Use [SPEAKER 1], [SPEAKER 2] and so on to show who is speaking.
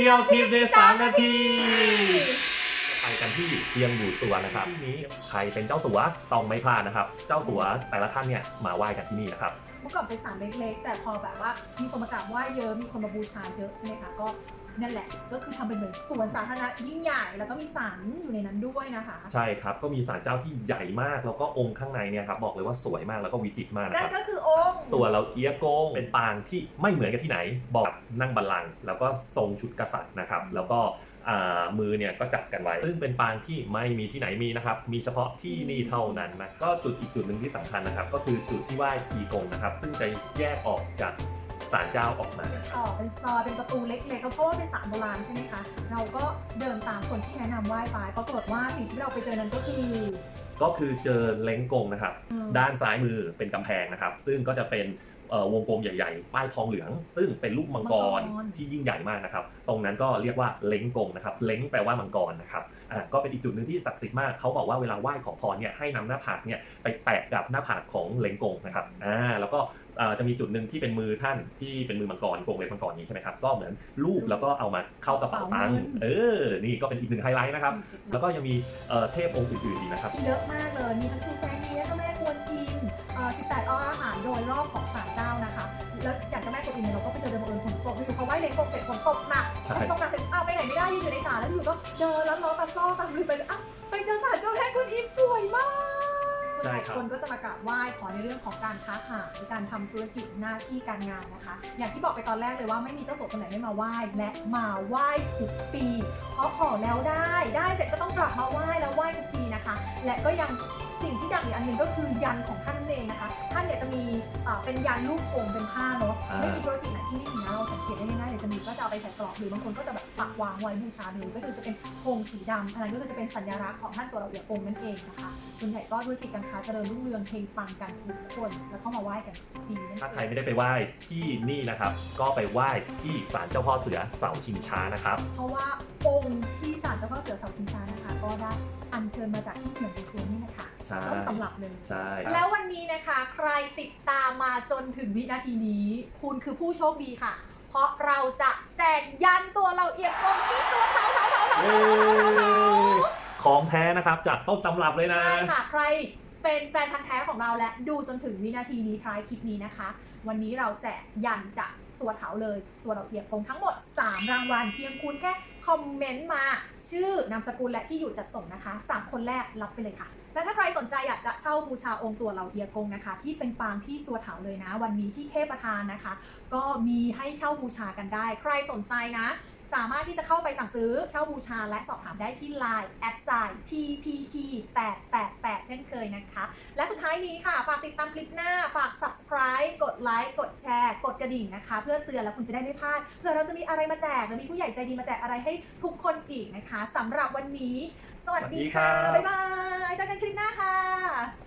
[SPEAKER 1] ที่ยวทิพย์ในสามนาที ไปกันที่เพียงดู่สัวนะครับที่นี้ใครเป็นเจ้าสัวต้องไม่พลาดนะครับ เจ้าสัวแต่ละท่านเนี่ยมาไหว้กันที่นี่นะครับ
[SPEAKER 2] เมื่อก่อนเป็นศาลเล็กๆ แต่พอแบบว่ามีคนมากราบไหว้เยอะมีคนมาบูชาเยอะใช่ไหมคะก็นั่นแหละก็คือทำเป็นเหมือนสวนสาธารณะยิ่งใหญ่แล้วก็มีศาลอยู่ในนั้นด้วยนะคะ
[SPEAKER 1] ใช่ครับก็มีศาลเจ้าที่ใหญ่มากแล้วก็องค์ข้างในเนี่ยครับบอกเลยว่าสวยมากแล้วก็วิจิตรมากนะ
[SPEAKER 2] นั่
[SPEAKER 1] คนรับ
[SPEAKER 2] ก็คือองค์
[SPEAKER 1] ตัวเราเอียโกงเป็นปางที่ไม่เหมือนกันที่ไหน บอกนั่งบัลลังก์แล้วก็ทรงชุดกษัตริย์นะครับแล้วก็อ่า มือเนี่ยก็จับกันไว้ ซึ่งเป็นปางที่ไม่มีที่ไหนมีนะครับ มีเฉพาะที่นี่เท่านั้นนะ ก็จุดอีกจุดหนึ่งที่สำคัญนะครับ ก็คือจุดที่ไหว้ทีกงนะครับ ซึ่งจะแยกออกจากศาลเจ้าออกมา
[SPEAKER 2] ต่อเป็นซอยเป็นประตูเล็กๆเพราะว่าเป็นศาลโบราณใช่ไหมคะ เราก็เดินตามคนที่แนะนำไหว้ไปปรากฏว่าสิ่งที่เราไปเจอนั้นก็คือ
[SPEAKER 1] ก็คือเจอเล้งกงนะครับ
[SPEAKER 2] อืม
[SPEAKER 1] ด้านซ้ายมือเป็นกำแพงนะครับ ซึ่งก็จะเป็นเอ่อ วงกลมใหญ่ๆ ป้ายทองเหลือง ซึ่งเป็นรูปมังกร
[SPEAKER 2] มังกร
[SPEAKER 1] ที่ยิ่งใหญ่มากนะครับ ตรงนั้นก็เรียกว่าเล้งกงนะครับ เล้งแปลว่ามังกรนะครับอ่าก็เป็นอีกจุดหนึ่งที่ศักดิ์สิทธิ์มาก เขาบอกว่าเวลาไหว้ขอพรเนี่ยให้นำหน้าผากเนี่ยไปแตะกับหน้าผากของเล้งกงนะครับอ่าแล้วก็อ่าจะมีจุดหนึ่งที่เป็นมือท่านที่เป็นมือมังกรกงเล็กมังกรนี้ใช่ไหมครับก็เหมือนรูปแล้วก็เอามาเข้ากระเป๋าตังค์เออ นี่ก็เป็นอีกหนึ่งไฮไลท์นะครับ แล้วก็ยังมีเอ่อเทพองค์อื่นๆอีกนะครับ
[SPEAKER 2] เยอะมากเลยมีทั้งชูแซงเนียเจ้าแม่ อย่างเจ้าแม่กวนอิมเนี่ยเราก็ไปเจอเดินบังเอิญฝนตกอยู่เขาไหว้เลงกงเสร็จฝนตกหนัก
[SPEAKER 1] ใช่
[SPEAKER 2] ฝนตกหนักเสร็จอ้าวไปไหนไม่ได้ยืนอยู่ในศาลแล้วอยู่ก็เดินแล้วล้อตามซอกตามรูไปอ้าวไปเจอศาลเจ้าแม่กวนอิมสวยมาก
[SPEAKER 1] ใช่ครับ
[SPEAKER 2] คนก็จะมากราบไหว้ขอในเรื่องของการค้าขายการทำธุรกิจหน้าที่การงานนะคะ อย่างที่บอกไปตอนแรกเลยว่าไม่มีเจ้าสัวคนไหนไม่มาไหว้และมาไหว้ทุกปีเพราะขอแล้วได้ได้เสร็จก็ต้องกลับมาไหว้แล้วไหว้ทุกปีนะคะ และก็ยังสิ่งที่ดังอีกอันหนึ่งก็คือยันของท่านนั่นเองนะคะ ท่านเนี่ยจะมีเอ่อเป็นยันรูปโป่งเป็นผ้าเนาะ
[SPEAKER 1] อ่า
[SPEAKER 2] ไม่มีธุรกิจไหนที่ไม่มีนะเราสังเกตได้ง่ายๆเลยจะมีก็จะเอาไปใส่กรอบหรือบางคนก็จะแบบปักวางไว้บูชาเลยก็คือจะเป็นธงสีดำอันนั้นก็คือจะเป็นสัญลักษณ์ของท่านตัวเราเอียองค์นั่นเองนะคะส่วนใหญ่ก็ธุรกิจการค้าเจริญรุ่งเรืองเฮงปังกันทุกคนแล้วก็มาไหว้กันทุกปีนั่น
[SPEAKER 1] ถ้าใค
[SPEAKER 2] เอ
[SPEAKER 1] รงไม่ได้ไปไหว้ที่นี่นะครับ ก็ไปไหว้ที่ศาลเจ้าพ่อเสือเสาชิงช้านะครับ
[SPEAKER 2] เพราะว่าองค์ที่ศาลเจ้าพ่อเสือเสาชิงช้านะคะ ก็ได้อัญเชิญมาจากที่เขื่อนปูซวนนี่นะคะ
[SPEAKER 1] ใช่
[SPEAKER 2] ต้นตำรับเลย
[SPEAKER 1] ใช่
[SPEAKER 2] แล้ววันนี้นะคะใครติดตามมาจนถึงวินาทีนี้ คุณคือผู้โชคดีค่ะ เพราะเราจะแจกยันตัวเราเอียงกลมที่สวนเท้าเท้าเท้าเท้า
[SPEAKER 1] เย้
[SPEAKER 2] เท้าเท้าเท้าเท้า
[SPEAKER 1] ของแท้นะครับจากต้นตำรับเลยนะ
[SPEAKER 2] ใช่ค่ะ ใครเป็นแฟนพันธ์แท้ของเราและดูจนถึงวินาทีนี้ท้ายคลิปนี้นะคะ วันนี้เราแจกยันจากตัวเถาเลย ตัวเราเอียงกลมทั้งหมด 3 รางวัลเพียงคุณแค่ค อมเมนต์มาชื่อนามสกุลและที่อยู่จัดส่งนะคะ 3 คนแรกรับไปเลยค่ะ และถ้าใครสนใจอยากจะเช่าบูชาองค์ตัวเราเอียกงนะคะ ที่เป็นปางที่สัวเถาเลยนะ วันนี้ที่เทพประธานนะคะ ก็มีให้เช่าบูชากันได้ ใครสนใจนะ สามารถที่จะเข้าไปสั่งซื้อเช่าบูชาและสอบถามได้ที่ Line แอดไซน์ tpt 888เช่นเคยนะคะ และสุดท้ายนี้ค่ะ ฝากติดตามคลิปหน้าฝาก subscribe ไลค์กดแชร์กดกระดิ่งนะคะ เพื่อเตือนแล้วคุณจะได้ไม่พลาดเผื่อเราจะมีอะไรมาแจกหรือมีผู้ใหญ่ใจดีมาแจกอะไรให้ทุกคนอีกนะคะสำหรับวันนี้ สวัสดีค่ะ
[SPEAKER 1] สวัสดีครับ
[SPEAKER 2] บ๊ายบายเจอกันคลิปหน้าค่ะ